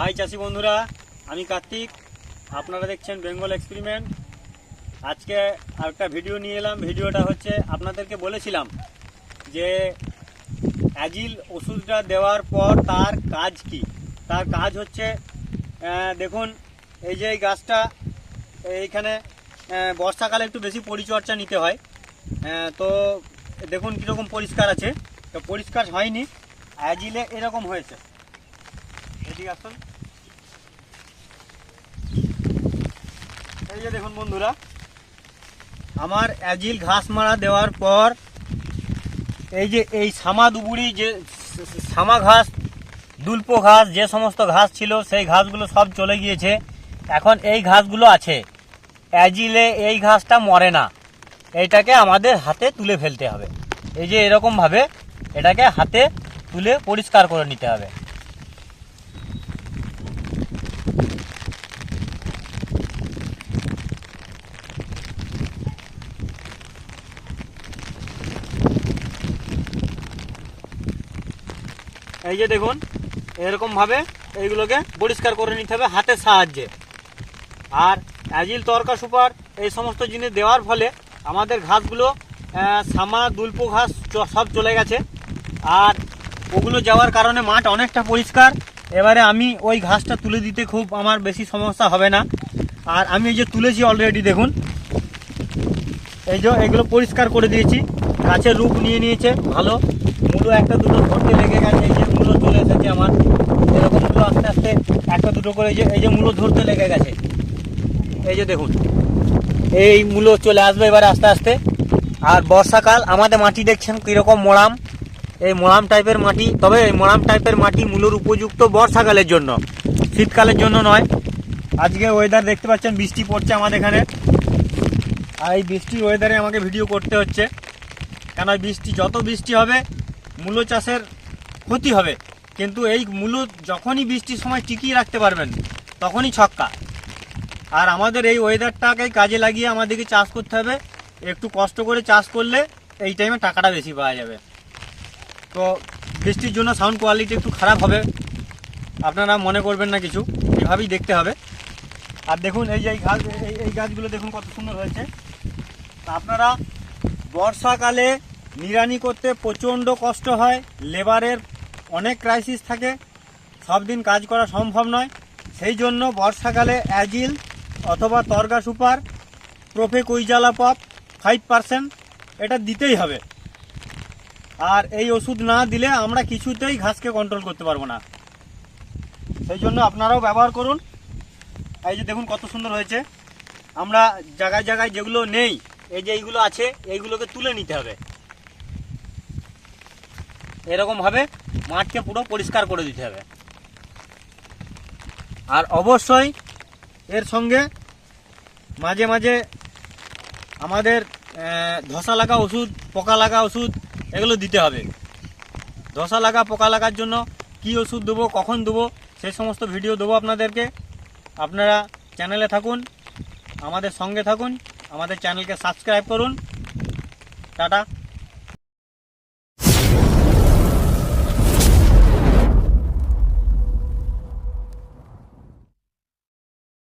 High চাষি বন্ধুরা, আমি কার্তিক। আপনারা দেখছেন বেঙ্গল এক্সপেরিমেন্ট। আজকে একটা ভিডিও নিয়ে এলাম। ভিডিওটা হচ্ছে আপনাদেরকে বলেছিলাম যে অ্যাজিল ওষুধটা দেওয়ার পর তার কাজ কি? তার কাজ হচ্ছে দেখুন, এই যে এই গাছটা, এইখানে বর্ষাকালে একটু বেশি পরিচর্যা নিতে হয়। তো দেখুন কীরকম পরিষ্কার আছে। তো পরিষ্কার হয়নি। অ্যাজিলে এরকম হয়েছে। এই যে দেখুন বন্ধুরা, আমার অ্যাজিল ঘাস মারা দেওয়ার পর এই যে এই সামা দুবুড়ি যে সামা ঘাস, দুল্প ঘাস, যে সমস্ত ঘাস ছিল সেই ঘাসগুলো সব চলে গিয়েছে। এখন এই ঘাসগুলো আছে। অ্যাজিলে এই ঘাসটা মরে না। এইটাকে আমাদের হাতে তুলে ফেলতে হবে। এই যে এরকমভাবে এটাকে হাতে তুলে পরিষ্কার করে নিতে হবে। এই যে দেখুন এরকমভাবে এইগুলোকে পরিষ্কার করে নিতে হবে হাতের সাহায্যে। আর অ্যাজিল তরকা সুপার এই সমস্ত জিনিস দেওয়ার ফলে আমাদের ঘাসগুলো সামা, দুল্প ঘাস সব চলে গেছে। আর ওগুলো যাওয়ার কারণে মাঠ অনেকটা পরিষ্কার। এবারে আমি ওই ঘাসটা তুলে দিতে খুব আমার বেশি সমস্যা হবে না। আর আমি এই যে তুলেছি অলরেডি দেখুন। এই যে এগুলো পরিষ্কার করে দিয়েছি। গাছের রূপ নিয়ে নিয়েছে, ভালো। মূলো একটা দুটো ধরতে লেগে গেছে, এই যে মূলো চলে এসেছে আমার। এরকম মূলো আস্তে আস্তে একটা দুটো করে এই যে এই যে মূলো ধরতে লেগে গেছে। এই যে দেখুন, এই মূলো চলে আসবে এবার আস্তে আস্তে। আর বর্ষাকাল, আমাদের মাটি দেখছেন কীরকম মোড়াম এই মোড়াম টাইপের মাটি, তবে এই মোড়াম টাইপের মাটি মূলোর উপযুক্ত বর্ষাকালের জন্য, শীতকালের জন্য নয়। আজকে ওয়েদার দেখতে পাচ্ছেন, বৃষ্টি পড়ছে আমাদের এখানে। আর এই বৃষ্টির ওয়েদারে আমাকে ভিডিও করতে হচ্ছে। কেন বৃষ্টি যত বৃষ্টি হবে মূলো চাষের ক্ষতি হবে। কিন্তু এই মূলো যখনই বৃষ্টির সময় টিকিয়ে রাখতে পারবেন, তখনই ছক্কা। আর আমাদের এই ওয়েদারটাকে কাজে লাগিয়ে আমাদেরকে চাষ করতে হবে। একটু কষ্ট করে চাষ করলে এই টাইমে টাকাটা বেশি পাওয়া যাবে। তো বৃষ্টির জন্য সাউন্ড কোয়ালিটি একটু খারাপ হবে। আপনারা মনে করবেন না কিছু, এভাবেই দেখতে হবে। আর দেখুন, এই যে এই গাছ এই- এই গাছগুলো দেখুন কত সুন্দর হয়েছে। আপনারা বর্ষাকালে নিড়ানি করতে প্রচণ্ড কষ্ট হয়, লেবারের অনেক ক্রাইসিস থাকে, সব দিন কাজ করা সম্ভব নয়। সেই জন্য বর্ষাকালে অ্যাজিল অথবা তরগা সুপার প্রোফে কুইজালা পপ ফাইভ পার্সেন্ট এটা দিতেই হবে। আর এই ওষুধ না দিলে আমরা কিছুতেই ঘাসকে কন্ট্রোল করতে পারব না। সেই জন্য আপনারাও ব্যবহার করুন। এই যে দেখুন কত সুন্দর হয়েছে। আমরা জায়গায় জায়গায় যেগুলো নেই, এই যে এইগুলো আছে, এইগুলোকে তুলে নিতে হবে। এরকম ভাবে মাঠকে পুরো পরিষ্কার করে দিতে হবে। আর অবশ্যই এর সঙ্গে মাঝে মাঝে আমাদের ধসা লাগা ওষুধ, পোকা লাগা ওষুধ, এগুলো দিতে হবে। ধসা লাগা, পোকা লাগার জন্য কি ওষুধ দেবো, কখন দেবো সেই সমস্ত ভিডিও দেবো আপনাদেরকে। আপনারা চ্যানেলে থাকুন, আমাদের সঙ্গে থাকুন, আমাদের চ্যানেলকে সাবস্ক্রাইব করুন। টাটা।